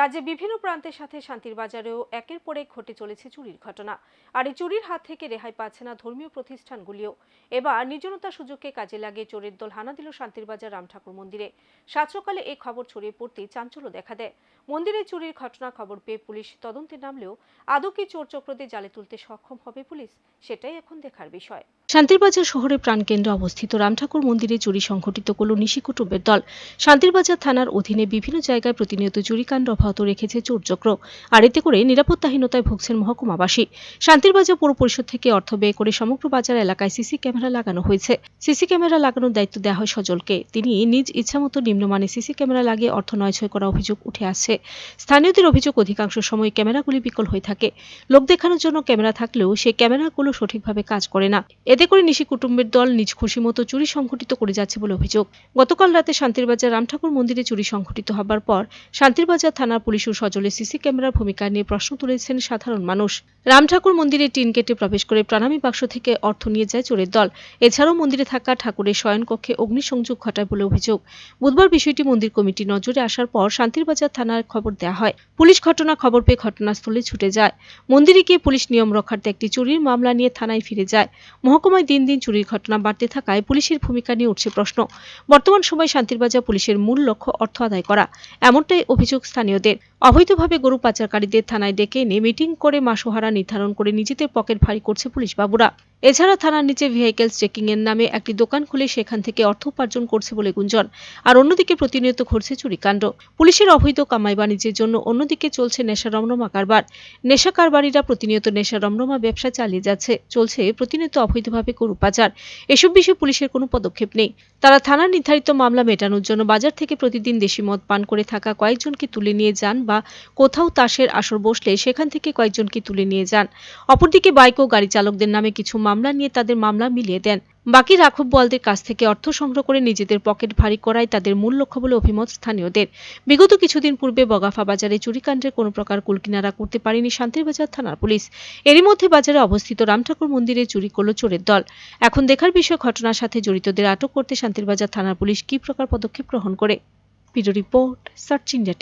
রাজ্যে বিভিন্ন প্রান্তের সাথে শান্তির বাজারেও একের পর এক ঘটে চলেছে চুরির ঘটনা। আর এই চুরির হাত থেকে রেহাই পাচ্ছে না ধর্মীয় প্রতিষ্ঠানগুলিও। এবার নির্জনতার সুযোগকে কাজে লাগিয়ে চোরের দল হানা দিল শান্তির বাজার রাম ঠাকুর মন্দিরে। সাত সকালে এই খবর ছড়িয়ে পড়তেই চাঞ্চল্য দেখা দেয়। মন্দিরে চুরির ঘটনা খবর পেয়ে পুলিশ তদন্তে নামলেও আদৌ কি চোর চক্রদের জালে তুলতে সক্ষম হবে পুলিশ, সেটাই এখন দেখার বিষয়। শান্তিরবাজার শহরের প্রাণকেন্দ্রে অবস্থিত রামঠাকুর মন্দিরে চুরি সংঘটিত করল নিশি কুটুম্বের দল। শান্তিরবাজার থানার অধীনে বিভিন্ন জায়গায় প্রতিনিয়ত চুরিকাণ্ড অব্যাহত রেখেছে চোরচক্র। আর এতে করে নিরাপত্তাহীনতায় ভুগছেন মহকুমাবাসী। শান্তিরবাজার পৌর পরিষদ থেকে অর্থ ব্যয় করে সমগ্র বাজার এলাকায় সিসি ক্যামেরা লাগানো হয়েছে। সিসি ক্যামেরা লাগানোর দায়িত্ব দেওয়া হয় সজলকে। তিনি নিজ ইচ্ছামতো নিম্নমানের সিসি ক্যামেরা লাগিয়ে অর্থ নয়ছয় করা অভিযোগ উঠে আসছে। স্থানীয়দের অভিযোগ অধিকাংশ সময় ক্যামেরাগুলি বিকল হয়ে থাকে। লোক দেখানোর জন্য ক্যামেরা থাকলেও সেই ক্যামেরাগুলো সঠিকভাবে কাজ করে না। এতে করে নিশি কুটুম্বের দল নিজ খুশি মতো চুরি সংঘটিত করে যাচ্ছে বলে অভিযোগ। গতকাল রাতে শান্তিরবাজার রামঠাকুর মন্দিরে চুরি সংঘটিত হবার পর শান্তিরবাজার থানার পুলিশ ও সজলের সিসি ক্যামেরার ভূমিকা নিয়ে প্রশ্ন তুলেছেন সাধারণ মানুষ। রামঠাকুর মন্দিরে টিন কেটে প্রবেশ করে প্রাণামী বাক্স থেকে অর্থ নিয়ে যায় চোরের দল। এছাড়াও মন্দিরে থাকা ঠাকুরের শয়নকক্ষে অগ্নিসংযোগ ঘটায় বলে অভিযোগ। বুধবার বিষয়টি মন্দির কমিটি নজরে আসার পর শান্তিরবাজার থানার খবর দেওয়া হয়। পুলিশ ঘটনা খবর পেয়ে ঘটনাস্থলে ছুটে যায়। মন্দিরে গিয়ে পুলিশ নিয়ম রক্ষার্থে একটি চুরির মামলা নিয়ে থানায় ফিরে যায়। মহকুমায় দিন দিন চুরির ঘটনা বাড়তে থাকায় পুলিশের ভূমিকা নিয়ে উঠছে প্রশ্ন। বর্তমান সময় শান্তিরবাজার পুলিশের মূল লক্ষ্য অর্থ আদায় করা। এমনটাই অভিযোগ স্থানীয়দের। অবৈধভাবে গরু পাচারকারীদের থানায় ডেকে এনে মিটিং করে মাসোহারা নির্ধারণ করে নিজেদের পকেট ভারী করছে পুলিশ বাবুরা। এছাড়া থানার নিচে ভেহিকেলস চেকিং এর নামে একটি দোকান খুলে সেখান থেকে অর্থ উপার্জন করছে বলে গুঞ্জন। আর অন্যদিকে প্রতিনিয়ত ঘটছে চুরিকাণ্ড। পুলিশের অবৈধ কামাই বাণিজ্যের জন্য অন্যদিকে চলছে নেশা রমরমা কারবার। নেশা কারবারিরা প্রতিনিয়ত নেশা রমরমা ব্যবসা চালিয়ে যাচ্ছে, চলছে প্রতিনিয়ত অবৈধভাবে গরু পাচার এসব বিষয়ে পুলিশের কোনো পদক্ষেপ নেই। তারা থানার নির্ধারিত মামলা মেটানোর জন্য বাজার থেকে প্রতিদিন দেশি মদ পান করে থাকা কয়েকজনকে তুলে নিয়ে যান বা কোথাও তাসের আসর বসলে সেখান থেকে কয়েকজনকে তুলে নিয়ে যান। অপরদিকে বাইক ও গাড়ি চালকদের নামে কিছু মামলা নিয়ে তাদের মামলা মিলিয়ে দেন। বাকি রাঘব বলদের কাছ থেকে অর্থ সংগ্রহ করে নিজেদের পকেট ভারী করাই তাদের মূল লক্ষ্য বলে অভিমত স্থানীয়দের। বিগত কিছুদিন পূর্বে বগাফা বাজারে চুরিকাণ্ডের কোনো প্রকার কুলকিনারা করতে পারেনি শান্তিরবাজার থানার পুলিশ। এরই মধ্যে বাজারে অবস্থিত রামঠাকুর মন্দিরে চুরি করল চোরের দল। এখন দেখার বিষয় ঘটনার সাথে জড়িতদের আটক করতে শান্তিরবাজার থানার পুলিশ কী প্রকার পদক্ষেপ গ্রহণ করে? Report, search India